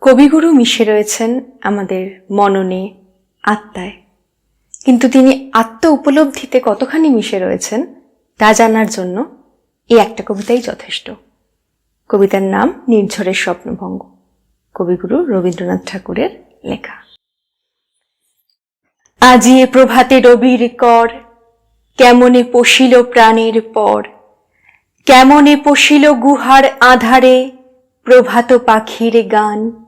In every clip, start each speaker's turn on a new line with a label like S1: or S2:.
S1: কবিগুরু মিশে রয়েছেন আমাদের মননে, আত্মায়। কিন্তু তিনি আত্ম উপলব্ধিতে কতখানি মিশে রয়েছেন, তা জানার জন্য এই একটা কবিতাই যথেষ্ট। কবিতার নাম নির্ঝরের স্বপ্নভঙ্গ। কবিগুরু রবীন্দ্রনাথ ঠাকুরের লেখা। আজি এ প্রভাতে রবির কর, কেমনে পশিল প্রাণের পর, কেমনে পশিল গুহার আধারে প্রভাত পাখির গান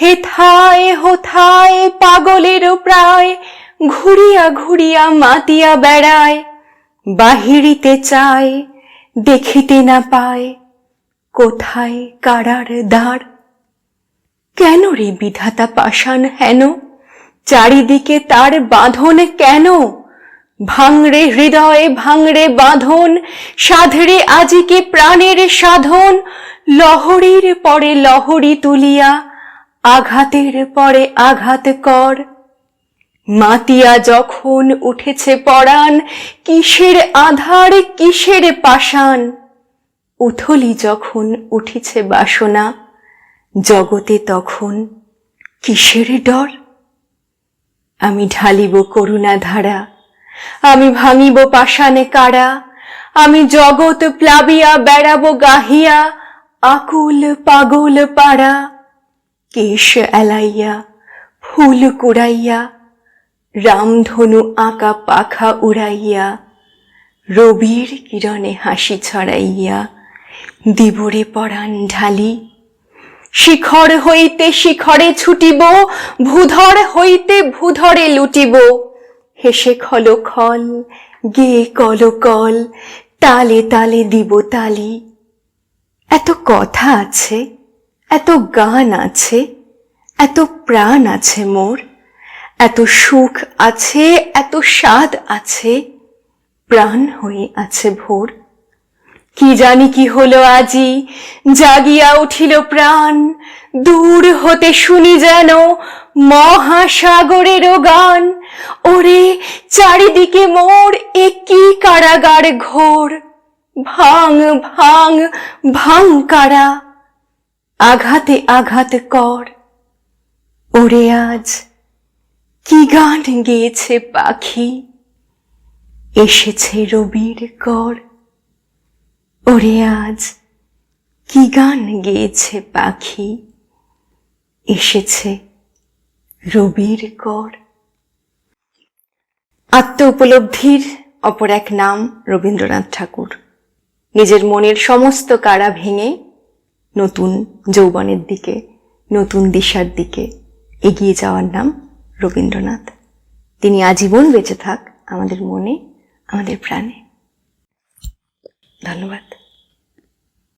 S1: হেথায় হোথায় পাগলেরও প্রায়, ঘুরিয়া ঘুরিয়া মাতিয়া বেড়ায়, বাহিরিতে চায়, দেখিতে না পায়, কোথায় কারার দ্বার? কেন রে বিধাতা পাষাণ হেন? চারিদিকে তার বাঁধন কেন? ভাঙড়ে হৃদয়ে ভাঙড়ে বাঁধন, সাধরে আজিকে প্রাণের সাধন, লহরীর পরে লহরী তুলিয়া আঘাতের পরে আঘাত কর। মাতিয়া যখন উঠেছে পরাণ, কিসের আধার, কিসের পাষাণ? উথলি যখন উঠিছে বাসনা, জগতে তখন কিসের ডর? আমি ঢালিব করুণা ধারা আমি ভাঙিব পাষাণে কারা, আমি জগৎ প্লাবিয়া, বেড়াবো গাহিয়া, আকুল পাগল পাড়া। কেশ এলাইয়া, ফুল কুড়াইয়া, রামধনু আঁকা পাখা উড়াইয়া, রবির কিরণে হাসি ছড়াইয়া, দিবরে পরাণ ঢালি, শিখর হইতে শিখরে ছুটিব, ভূধর হইতে ভূধরে লুটিব। হেসে খল খল, গে কল কল, তালে তালে দিব তালি। এত কথা আছে? এত গান আছে, এত প্রাণ আছে মোর, এত সুখ আছে, এত স্বাদ আছে, প্রাণ হয়ে আছে ভোর। কি জানি কি হলো আজি, জাগিয়া উঠিল প্রাণ, দূর হতে শুনি যেন মহাসাগরেরও গান। ওরে, চারিদিকে মোর এ কি কারাগার ঘোর, ভাঙ ভাঙ ভাঙ কারা। আঘাতে আঘাত কর। ওরে আজ কি গান গেয়েছে পাখি? এসেছে রবির কর। ওরে আজ কি গান গেয়েছে পাখি? এসেছে রবির কর। আত্ম উপলব্ধির অপর এক নাম রবীন্দ্রনাথ ঠাকুর। নিজের মনের সমস্ত কারা ভেঙে নতুন যৌবনের দিকে, নতুন দিশার দিকে এগিয়ে যাওয়ার নাম রবীন্দ্রনাথ। তিনি আজীবন বেঁচে থাক আমাদের মনে, আমাদের প্রাণে। ধন্যবাদ।